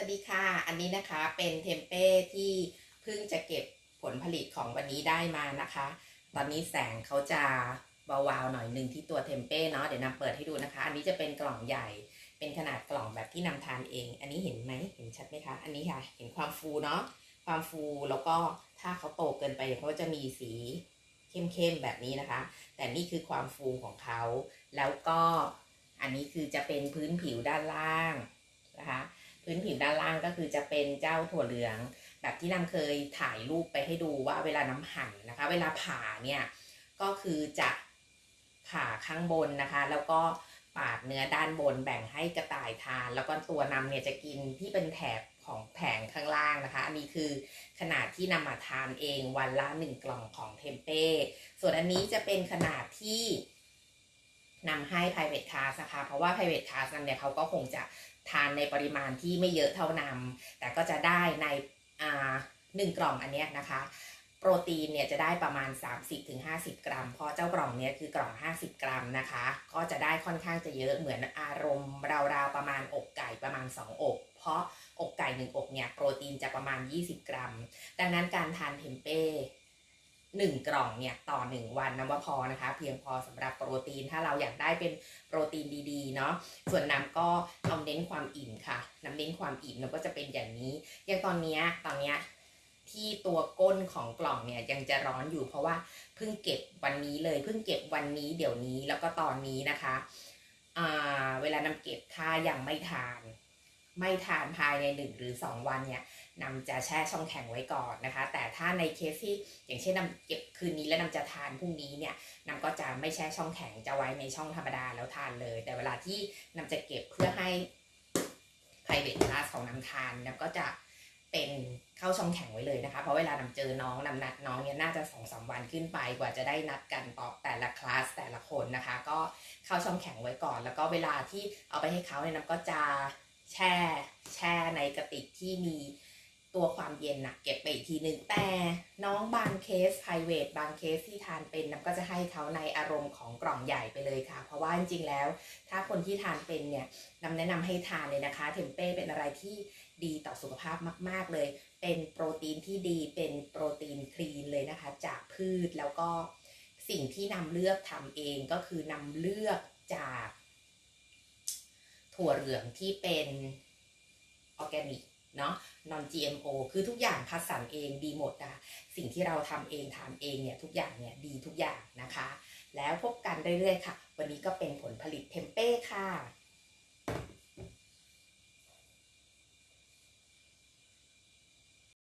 สวัสดีค่ะ อันนี้นะคะเป็นเทมเป้ที่เพิ่งจะเก็บผลผลิตของวันนี้ได้มานะคะ ตอนนี้แสงเขาจะเบาๆหน่อยหนึ่งที่ตัวเทมเป้เนาะ เดี๋ยวนำเปิดให้ดูนะคะ อันนี้จะเป็นกล่องใหญ่ เป็นขนาดกล่องแบบที่นำทานเอง อันนี้เห็นไหมเห็นชัดไหมคะ อันนี้ค่ะ เห็นความฟูเนาะ ความฟูแล้วก็ถ้าเขาโตเกินไปเขาจะมีสีเข้มๆแบบนี้นะคะ แต่นี่คือความฟูของเขา แล้วก็อันนี้คือจะเป็นพื้นผิวด้านล่างนะคะ พื้นผิวด้านล่างก็คือจะเป็นเจ้าถั่วเหลือง แบบที่นำเคยถ่ายรูปไปให้ดูว่าเวลาน้ำหั่นนะคะ เวลาผ่าเนี่ยก็คือจะผ่าข้างบนนะคะ แล้วก็ปาดเนื้อด้านบนแบ่งให้กระต่ายทาน แล้วก็ตัวนำเนี่ยจะกินที่เป็นแถบของแผงข้างล่างนะคะ อันนี้คือขนาดที่นำมาทานเองวันละหนึ่งกล่องของเทมเป้ ส่วนอันนี้จะเป็นขนาดที่ นำให้ private class นะคะเพราะว่า private class นั้นเนี่ยเขาก็คงจะทานในปริมาณที่ไม่เยอะเท่านำแต่ก็จะได้ในอ่าหนึ่งกล่องอันเนี้ยนะคะ โปรตีนเนี่ยจะได้ประมาณ 30-50 กรัม เพราะเจ้ากล่องเนี้ยคือกล่อง 50 กรัมนะคะ ก็จะได้ค่อนข้างจะเยอะเหมือนอารมณ์ราวๆประมาณอกไก่ประมาณ 2 อกเพราะอกไก่1อกเนี่ยโปรตีนจะประมาณ 20 กรัม ดังนั้นการทานเทมเป้ หนึ่งกล่องเนี่ยต่อ 1 วันนะว่าพอนะคะ เพียงพอสำหรับโปรตีนถ้าเราอยากได้เป็นโปรตีนดีๆเนาะส่วนน้ำก็เอาเน้นความอิ่มค่ะน้ำเน้นความอิ่มแล้วก็จะเป็นอย่างนี้ อย่างตอนนี้ตอนนี้ที่ตัวก้นของกล่องเนี่ยยังจะร้อนอยู่เพราะว่าเพิ่งเก็บวันนี้เลยเพิ่งเก็บวันนี้เดี๋ยวนี้แล้วก็ตอนนี้นะคะเวลานำเก็บถ้ายังไม่ทาน ไม่ทานภายในหนึ่งหรือสองวันเนี่ยนำจะแช่ช่องแข็งไว้ก่อนนะคะ แต่ถ้าในเคสที่อย่างเช่นนำเก็บคืนนี้แล้วนำจะทานพรุ่งนี้เนี่ยนำก็จะไม่แช่ช่องแข็งจะไว้ในช่องธรรมดาแล้วทานเลย แต่เวลาที่นำจะเก็บเพื่อให้ private class ของนำทานนำก็จะเป็นเข้าช่องแข็งไว้เลยนะคะ เพราะเวลานำเจอน้องนำนัดน้องเนี่ยน่าจะสองสามวันขึ้นไปกว่าจะได้นัดกันตอบแต่ละคลาสแต่ละคนนะคะ ก็เข้าช่องแข็งไว้ก่อน แล้วก็เวลาที่เอาไปให้เขาเนี่ยนำก็จะ แช่แช่ในกระติกที่มีตัวความเย็นนะเก็บไปอีกทีหนึ่งแต่น้องบางเคส private บางเคสที่ทานเป็นน้ำก็จะให้เขาในอารมณ์ของกล่องใหญ่ไปเลยค่ะ เพราะว่าจริงๆแล้ว ถ้าคนที่ทานเป็นเนี่ยน้ำแนะนำให้ทานเลยนะคะ เทมเป้เป็นอะไรที่ดีต่อสุขภาพมาก ๆเลย เป็นโปรตีนที่ดีเป็นโปรตีนคลีนเลยนะคะ จากพืชแล้วก็สิ่งที่นำเลือกทำเองก็คือนำเลือก ถั่วเหลืองที่เป็นออร์แกนิกเนาะ non GMO คือทุกอย่างคัดสรรเองดีหมดอะสิ่งที่เราทำเองทานเองเนี่ยทุกอย่างเนี่ยดีทุกอย่างนะคะ แล้วพบกันเรื่อยๆค่ะ วันนี้ก็เป็นผลผลิตเทมเป้ค่ะ